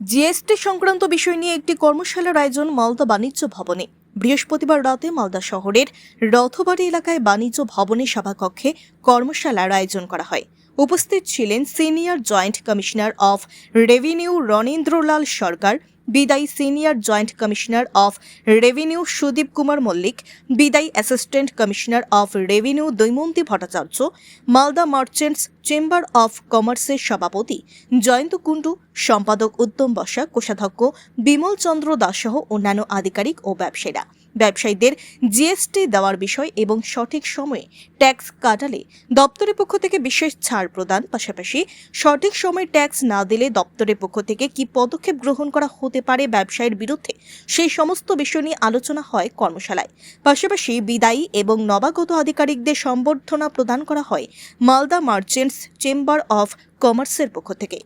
GST সংক্রান্ত বিষয় নিয়ে একটি কর্মশালার আয়োজন মালদা বাণিজ্য ভবনে। বৃহস্পতিবার রাতে মালদা শহরের রথবাড়ি এলাকায় বাণিজ্য ভবনে সভাকক্ষে কর্মশালার আয়োজন করা হয়। উপস্থিত ছিলেন senior joint commissioner of revenue Ranendralal Sarkar, বিদায়ী senior joint commissioner of revenue Sudip Kumar Mallick, বিদায়ী assistant commissioner of revenue Daimanti Bhattacharya, Malda merchants chamber of কমার্সের সভাপতি জয়ন্ত কুণ্ডু, সম্পাদক উত্তম বসা, কোষাধ্যক্ষ বিমল চন্দ্র দাস সহ অন্যান্য আধিকারিক ও ব্যবসায়ীরা। ব্যবসায়ীদের জিএসটি দেওয়ার বিষয় এবং সঠিক সময়ে ট্যাক্স কাটালে দপ্তরের পক্ষ থেকে বিশেষ ছাড় প্রদান, পাশাপাশি সঠিক সময়ে ট্যাক্স না দিলে দপ্তরের পক্ষ থেকে কি পদক্ষেপ গ্রহণ করা হতে পারে ব্যবসায়ীর বিরুদ্ধে? সেই সমস্ত বিষয় নিয়ে আলোচনা হয় কর্মশালায়। পাশাপাশি বিদায়ী এবং নবাগত আধিকারিকদের সম্বর্ধনা প্রদান করা হয় মালদা মার্চেন্টস চেম্বার অফ কমার্সের পক্ষ থেকে।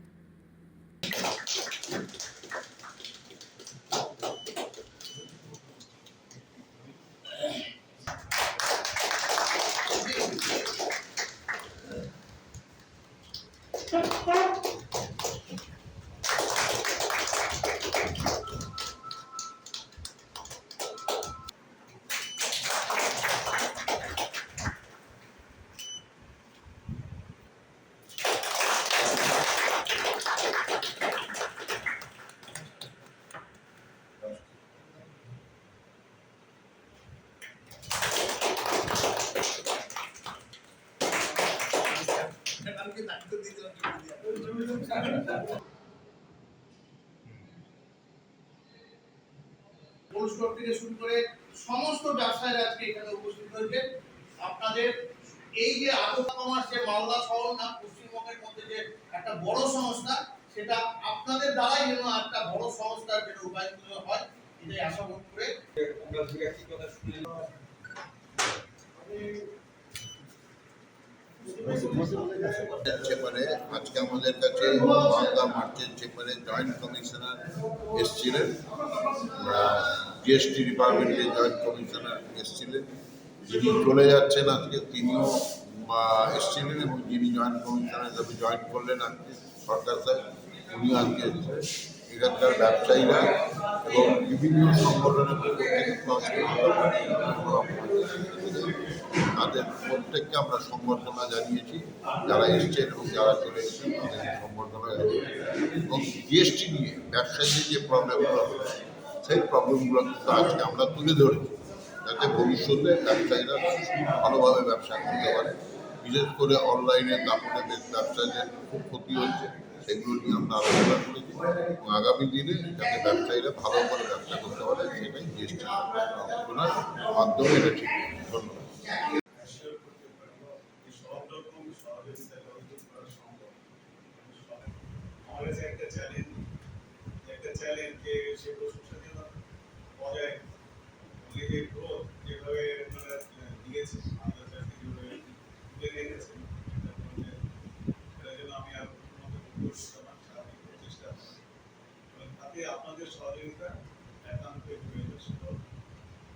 স্টোর থেকে শুরু করে সমস্ত ব্যবসায়ীরা আজকে এখানে উপস্থিত হয়েছে আপনাদের এই যে আদর্শ কমার্স যে মালদা শহর না, পশ্চিমবঙ্গের মধ্যে যে একটা বড় সংস্থা, সেটা আপনাদের দ্বারাই যেন একটা বড় সংস্থার যেন রূপায়িত হয়, এটাই আশা করে। আমরা কথা শুনে চেম্বারে আজকে আমাদের কাছে মালদা মার্চেন্ট চেম্বারে জয়েন্ট কমিশনার এসছিলেন জিএসটি ডিপার্টমেন্টের জয়েন্ট কমিশনার এসছিলেন। যিনি চলে যাচ্ছেন আজকে তিনিও আহ, এসছিলেন এবং যিনি জয়েন্ট কমিশনার হিসাবে জয়েন করলেন আজকে সরকার সাহেব উনিও আজকে এসেছেন এখানকার ব্যবসায়ীরা এবং বিভিন্ন সংগঠনের পক্ষ থেকে তাদের প্রত্যেককে আমরা সম্বর্ধনা জানিয়েছি, যারা এসছেন এবং যারা চলে এসেছেন সম্বর্ধনা জানিয়েছি। এবং জিএসটি নিয়ে, ব্যবসায়ীদের যে প্রবলেমগুলো সেই প্রবলেমগুলো কিন্তু আজকে আমরা তুলে ধরেছি, যাতে ভবিষ্যতে ব্যবসায়ীরা ভালোভাবে ব্যবসা করতে পারে। বিশেষ করে অনলাইনে দাপটে ব্যবসায়ীদের খুব ক্ষতি হচ্ছে, সেগুলো নিয়ে আমরা আলোচনা করেছি। এবং আগামী দিনে যাতে ব্যবসায়ীরা ভালো করে ব্যবসা করতে পারে, সেটাই জিএসটি আলোচনার মাধ্যমে এটা ঠিক ধন্যবাদ। আপনাদের সহযোগিতা প্রয়োজন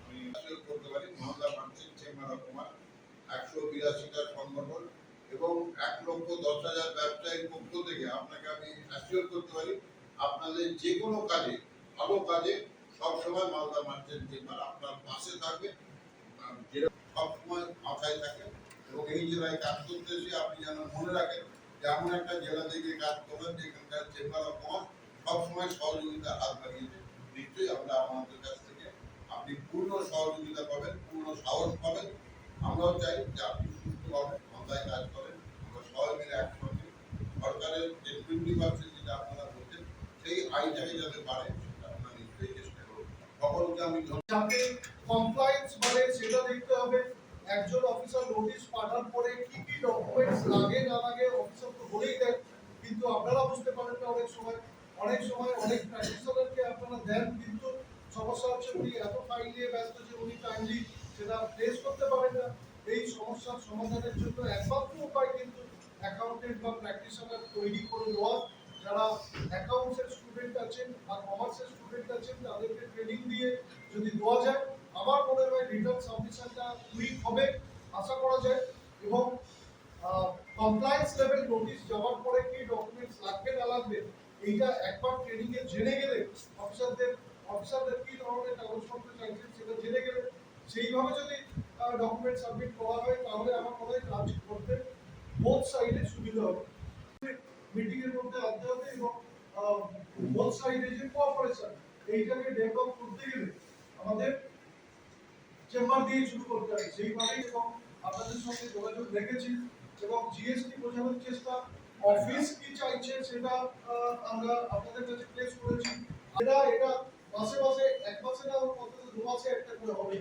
আমি করতে পারি মহাদা মানসিক চেম্বার একশো বিরাশিটা সংগঠন এবং এক লক্ষ দশ হাজার ব্যবসায়ীর পক্ষ থেকে আপনাকে আমি অ্যাসিওর করতে পারি, আপনাদের যে কোনো কাজে, ভালো কাজে সবসময় মালদা মার্চেন্ট চেম্বার আপনার পাশে থাকবে সবসময় মাথায় থাকে, এবং এই জেলায় কাজ করতে এসে আপনি যেন মনে রাখেন যে এমন একটা জেলা থেকে কাজ করবেন, যেখানকার চেম্বার অফ কমার্স সবসময় সহযোগিতা হাত বাড়িয়েছে নিশ্চয়ই আমরা আমাদের কাছ থেকে আপনি পূর্ণ সহযোগিতা পাবেন, পূর্ণ সাহস পাবেন। আমরাও চাই যে আপনি সুস্থভাবে মাথায় কাজ করেন, আমরা সবাই মিলে একসঙ্গে সরকারের যে টোয়েন্টি পার্সেন্ট যেটা আপনারা বলছেন, সেই আইনটাকে যাতে পারে সেটা আমরা নিশ্চয়ই চেষ্টা করব সকলকে আমি যাতে কমপ্লায়েন্স মানে সেটা দেখতে হবে। একজন অফিসার নোটিশ পাঠার পরে কি কি ডকুমেন্টস লাগে, না লাগে অফিসার তো বলেই দেন কিন্তু আপনারা বুঝতে পারেন না অনেক সময়। অনেক সময় অনেক প্র্যাকটিসারকে আপনারা দেন, কিন্তু সমস্যা হচ্ছে উনি এত ফাইল নিয়ে ব্যস্ত যে উনি টাইমলি সেটা ফেস করতে পারেন না। এই সমস্যার সমাধানের জন্য একমাত্র উপায় কিন্তু অ্যাকাউন্টেন্ট বা প্র্যাকটিসার তৈরি করে দেওয়া যারা অ্যাকাউন্টসের স্টুডেন্ট আছেন বা কমার্সের স্টুডেন্ট আছেন, তাদেরকে ট্রেনিং দিয়ে যদি দেওয়া যায়, আমার মনে হয় রিটার্ন সাবমিশনটা কুইক হবে, আশা করা যায়। এবং কমপ্লায়েন্স লেভেল নোটিশ যাওয়ার পরে কি ডকুমেন্টস লাগবে না লাগবে, এইটা একবার ট্রেনিংয়ে জেনে গেলে অফিসারদের অফিসারদের কী ধরনের কাগজপত্র চাইছেন সেটা জেনে গেলে, সেইভাবে যদি ডকুমেন্ট সাবমিট করা হয়, তাহলে আমার মনে হয় কাজ করতে বোথ সাইডে সুবিধা হবে। মিটিং এর মধ্যে আনতে হবে এবং বোথ সাইডে যে কোঅপারেশন এইটাকে ডেভেলপ করতে গেলে আমাদের চেম্বার দিয়ে শুরু করতে হবে। সেইভাবেই এবং আপনাদের সঙ্গে যোগাযোগ রেখেছি এবং জিএসটি বোঝানোর চেষ্টা অফিস কি চাইছে সেটা আমরা আপনাদের কাছে প্লেস করেছি। এটা এটা মাসে মাসে, এক মাসে না, অন্তত দু মাসে একটা করে হবে।